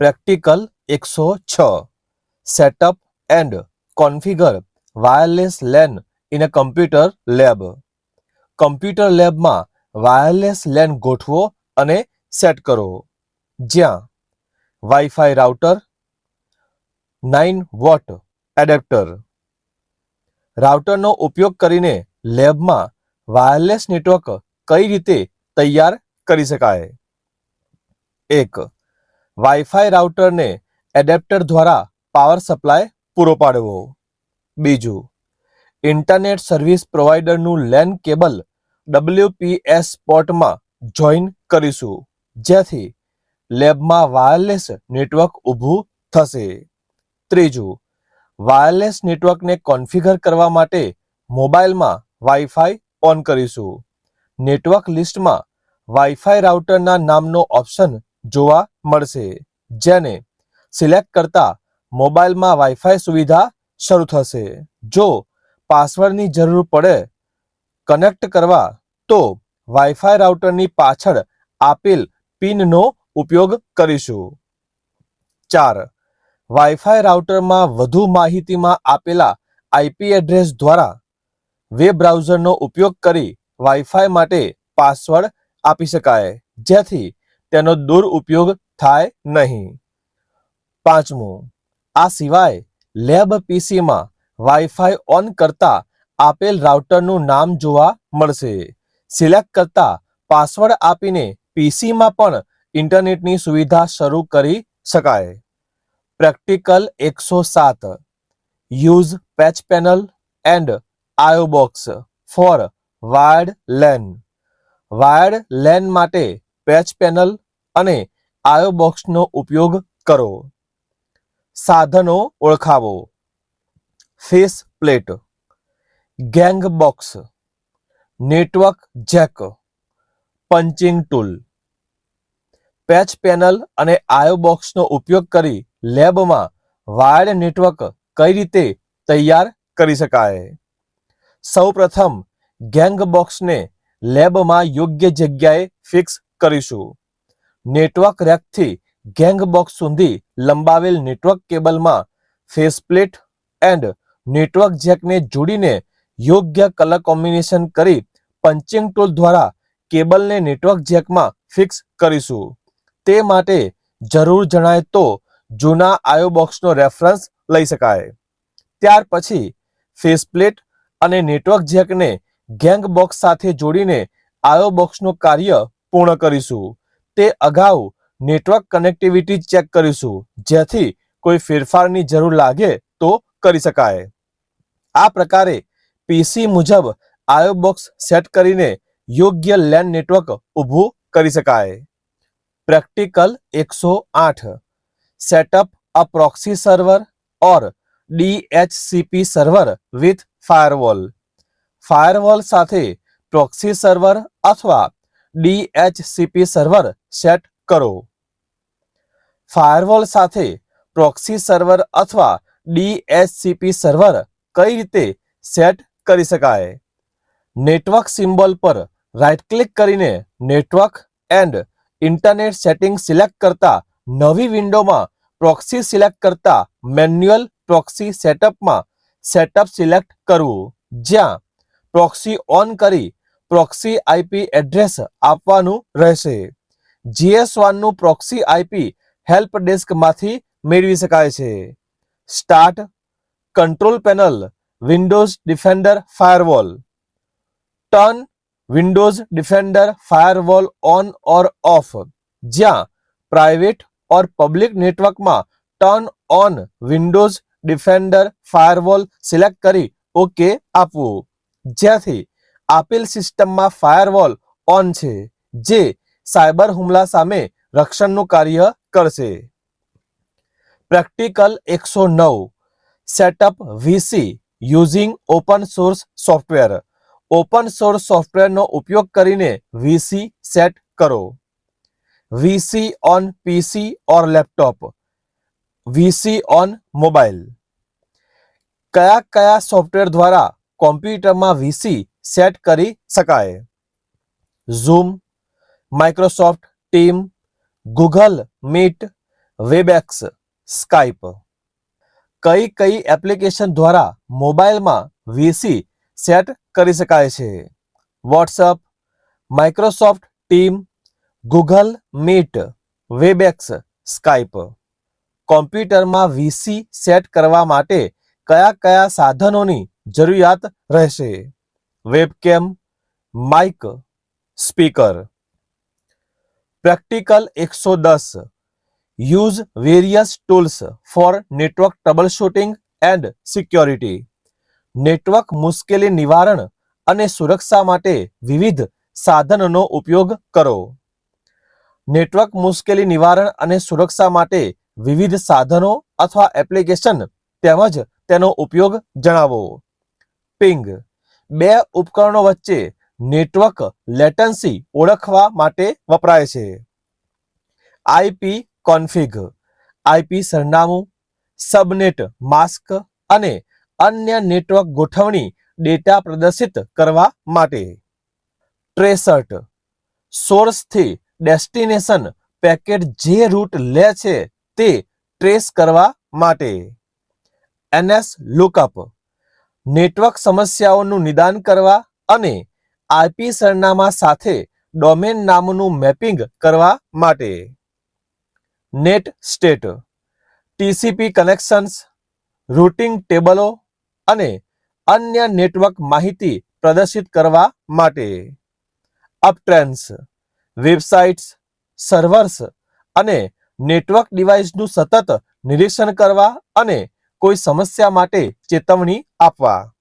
Practical એકસો છ. Setup and configure wireless LAN in a computer lab. Computer લેબમાં wireless LAN ગોઠવો અને સેટ કરો. જ્યાં WiFi router, nine watt adapter. રાઉટરનો ઉપયોગ કરીને લેબમાં વાયરલેસ નેટવર્ક કઈ રીતે તૈયાર કરી શકાય? એક વાઈફાઈ રાઉટરને એડેપ્ટર દ્વારા પાવર સપ્લાય પૂરો પાડવો. બીજું ઇન્ટરનેટ સર્વિસ પ્રોવાઈડરનું લેન કેબલ ડબલ્યુપીએસ પોર્ટમાં જોઈન કરીશું, જેથી લેબમાં વાયરલેસ નેટવર્ક ઊભું થશે. ત્રીજું વાયરલેસ નેટવર્કને કોન્ફિગર કરવા માટે મોબાઈલમાં વાઈફાઈ ઓન કરીશું. નેટવર્ક લિસ્ટમાં વાઈફાઈ રાઉટરના નામનો ઓપ્શન જોવા મળશે, જેને સિલેક્ટ કરતા મોબાઈલમાં વાઈફાઈ સુવિધા શરૂ થશે. જો પાસવર્ડની જરૂર પડે કનેક્ટ કરવા, તો વાઈફાઈ રાઉટરની પાછળ આપેલ પિનનો ઉપયોગ કરીશું. ચાર વાઈફાઈ રાઉટરમાં વધુ માહિતીમાં આપેલા આઈપી એડ્રેસ દ્વારા વેબ બ્રાઉઝરનો ઉપયોગ કરી વાઈફાઈ માટે પાસવર્ડ આપી શકાય. જેથી તેનો દુરુપયોગ થાય નહીં. પાંચમું, આ સિવાય લેબ પીસીમાં વાઈફાઈ ઓન કરતા આપેલ રાઉટરનું નામ જોવા મળશે. સિલેક્ટ કરતા પાસવર્ડ આપીને પીસીમાં પણ ઇન્ટરનેટની સુવિધા શરૂ કરી શકાય. પ્રેક્ટિકલ એકસો સાત, use patch panel and IO box for wired LAN. Wired LAN માટે પેચ પેનલ અને આયો બોક્સનો ઉપયોગ કરો. સાધનો ઓળખાવો. Face plate. Gang box. Network jack. Punching tool. Patch panel અને આયો બોક્સનો ઉપયોગ કરી લેબમાં વાયર્ડ નેટવર્ક કઈ રીતે તૈયાર કરી શકાય? સૌપ્રથમ, ગેંગ બોક્સને લેબમાં યોગ્ય જગ્યાએ ફિક્સ કરીશું. નેટવર્ક રેકથી ગેંગ બોક્સ સુધી લંબાવેલ નેટવર્ક કેબલમાં ફેસપ્લેટ એન્ડ નેટવર્ક જેકને જોડીને યોગ્ય કલર કોમ્બિનેશન કરી પંચિંગ ટૂલ દ્વારા કેબલને નેટવર્ક જેકમાં ફિક્સ કરીશું. તે માટે જરૂર જણાય તો જૂના આયો બોક્સનો રેફરન્સ લઈ શકાય. ત્યાર પછી ફેસપ્લેટ અને નેટવર્ક જેકને ગેંગ બોક્સ સાથે જોડીને આયો બોક્સનું કાર્ય પૂર્ણ કરીશું. તે અગાઉ નેટવર્ક કનેક્ટિવિટી ચેક કરીશું. જેથી કોઈ ફેરફારની જરૂર લાગે તો કરી શકાય. આ પ્રકારે પીસી મુજબ આયો બોક્સ સેટ કરીને યોગ્ય લેન નેટવર્ક ઊભું કરી શકાય. પ્રેક્ટિકલ એકસો આઠ. Setup a proxy server or DHCP server with firewall firewall સાથે પ્રોક્સી સર્વર અથવા ડીએચસીપી સર્વર સેટ કરો. ફાયરવોલ સાથે પ્રોક્સી સર્વર અથવા ડીએચસીપી સર્વર કઈ રીતે સેટ કરી શકાય? નેટવર્ક સિમ્બોલ પર રાઇટ ક્લિક કરીને network and internet setting select કરતા નવી વિન્ડોમાં પ્રોક્સી સિલેક્ટ કરતા મેન્યુઅલ પ્રોક્સી સેટઅપમાં સેટઅપ સિલેક્ટ કરવું. જ્યાં પ્રોક્સી ઓન કરી પ્રોક્સી આઈપી એડ્રેસ આપવાનું રહેશે. જીએસ વનનું પ્રોક્સી આઈપી હેલ્પ ડેસ્કમાંથી મેળવી શકાય છે. Start, control panel, Windows Defender firewall. Turn, Windows Defender firewall on or off. જ્યાં પ્રાઇવેટ ઓર પબ્લિક નેટવર્કમાં turn on, Windows Defender firewall select કરી ઓકે આપવું. જ્યાંથી આપેલ સિસ્ટમમાં ફાયરવોલ ઓન છે, જે સાયબર હુમલા સામે રક્ષણનું કાર્ય કરશે. પ્રેક્ટિકલ એકસો નવ. Setup VC using open source software open source સોફ્ટવેરનો ઉપયોગ કરીને વીસી સેટ કરો. VC on PC or laptop VC on mobile કયા કયા સોફ્ટવેર દ્વારા કોમ્પ્યુટરમાં વીસી સેટ કરી શકાય. Zoom, Microsoft, team, Google Meet WebEx Skype. કઈ કઈ એપ્લિકેશન દ્વારા મોબાઈલમાં વીસી સેટ કરી શકાય છે? WhatsApp, Microsoft, team, Google Meet Webex Skype. કોમ્પ્યુટરમાં વીસી સેટ કરવા માટે કયા કયા સાધનોની જરૂરિયાત રહેશે? Webcam, Mike, speaker. પ્રેક્ટિકલ એકસો દસ. Use various tools for network troubleshooting and security. Network મુશ્કેલી નિવારણ અને સુરક્ષા માટે વિવિધ સાધનોનો ઉપયોગ કરો. નેટવર્ક મુશ્કેલી નિવારણ અને સુરક્ષા માટે વિવિધ સાધનો અથવા એપ્લિકેશન તેમજ તેનો ઉપયોગ જણાવો. પિંગ. બે ઉપકરણો વચ્ચે નેટવર્ક લેટન્સી ઓળખવા માટે વપરાય છે. આઈપી કોન્ફિગ આઈપી સરનામું, સબનેટ માસ્ક અને અન્ય નેટવર્ક ગોઠવણી ડેટા પ્રદર્શિત કરવા માટે. ટ્રેસર્ટ, સોર્સથી ડેસ્ટિનેશન પેકેટ જે રૂટ લે છે તે ટ્રેસ કરવા માટે. એનએસ લુકઅપ નેટવર્ક સમસ્યાઓનું નિદાન કરવા અને આઈપી સરનામા સાથે ડોમેન નામનું મેપિંગ કરવા માટે. Netstat, TCP connections, routing ટેબલો અને અન્ય નેટવર્ક માહિતી પ્રદર્શિત કરવા માટે. અપટ્રેન્સ વેબસાઇટ્સ, સર્વર્સ અને નેટવર્ક ડિવાઇસનું સતત નિરીક્ષણ કરવા અને કોઈ સમસ્યા માટે ચેતવણી આપવા.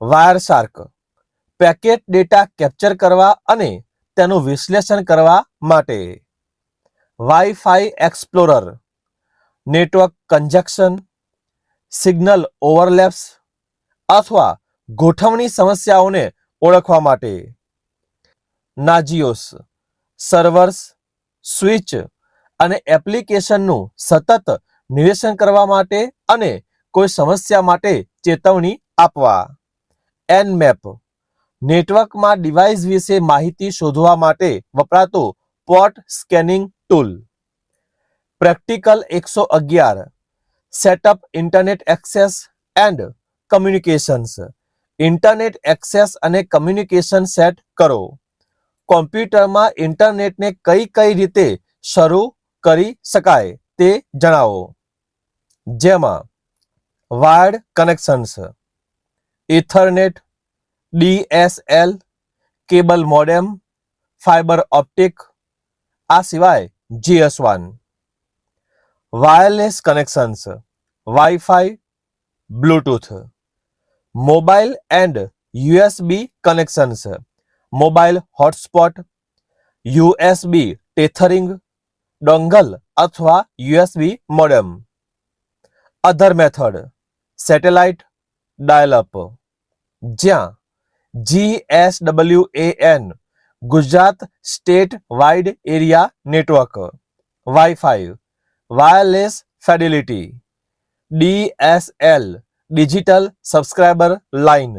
Wireshark. Packet data capture કરવા અને તેનું વિશ્લેષણ કરવા માટે. WiFi explorer. Network conjunction signal overlaps અથવા ગોઠવણી સમસ્યાઓને ઓળખવા માટે. નાજીઓસ. સર્વર્સ, સ્વિચ અને એપ્લિકેશનનું સતત નિરીક્ષણ કરવા માટે અને કોઈ સમસ્યા માટે ચેતવણી આપવા. એનમેપ નેટવર્કમાં ડિવાઇસ વિશે માહિતી શોધવા માટે વપરાતો પોર્ટ સ્કેનિંગ ટૂલ. પ્રેક્ટિકલ એકસો અગિયાર. Setup internet access and communications. Internet access અને કમ્યુનિકેશન સેટ કરો. કોમ્પ્યુટરમાં ઇન્ટરનેટને કઈ કઈ રીતે શરૂ કરી શકાય તે જણાવો. જેમાં wired connections ethernet DSL cable modem fibre optic આ સિવાય GS one wireless connections WiFi Bluetooth mobile and USB connections mobile hotspot USB tethering dongle અથવા USB modem other method satellite dial up જ્યાં GSWAN Gujarat state wide area network WiFi wireless fidelity DSL digital subscriber line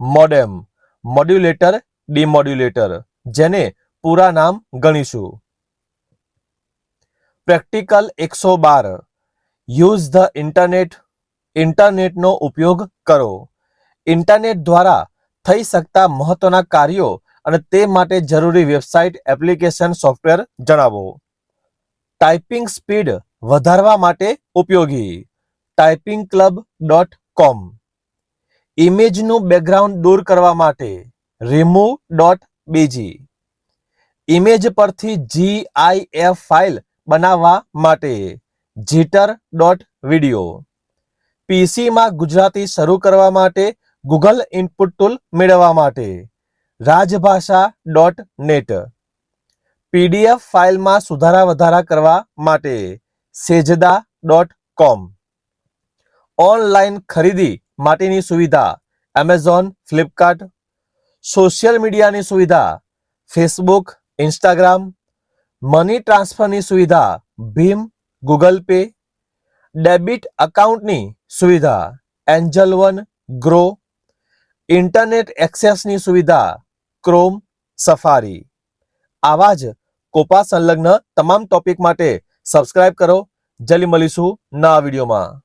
modem modulator demodulator જેને પૂરા નામ ગણીશું. Practical એકસો બાર. Use the internet ઇન્ટરનેટનો ઉપયોગ કરો. ઇન્ટરનેટ દ્વારા થઈ શકતા મહત્વના કાર્યો અને તે માટે જરૂરી વેબસાઇટ એપ્લિકેશન સોફ્ટવેર જણાવો. ટાઈપિંગ સ્પીડ વધારવા માટે ઉપયોગી. Typing club dot com ઇમેજનું background દૂર કરવા માટે. રિમૂવ ડોટ બીજી ઇમેજ પરથી જીઆઈએફ ફાઇલ બનાવવા માટે. જીટર ડોટ વીડિયો પીસીમાં ગુજરાતી શરૂ કરવા માટે ગૂગલ ઇનપુટ ટૂલ મેળવવા માટે રાજભાષા ડોટ નેટ પીડીએફ ફાઇલમાં સુધારા વધારા કરવા માટે સેજદા ડોટ કોમ ઓનલાઈન ખરીદી માટેની સુવિધા એમેઝોન ફ્લિપકાર્ટ સોશિયલ મીડિયાની સુવિધા ફેસબુક ઇન્સ્ટાગ્રામ મની ટ્રાન્સફરની સુવિધા ભીમ ગૂગલ પે, ડેબિટ અકાઉન્ટની સુવિધા, એન્જલ વન, ગ્રો, ઇન્ટરનેટ એક્સેસની સુવિધા, ક્રોમ, સફારી. આવા જ કોપા સંલગ્ન તમામ ટોપિક માટે સબસ્ક્રાઇબ કરો. જલ્દી મળીશું નવા વિડીયોમાં.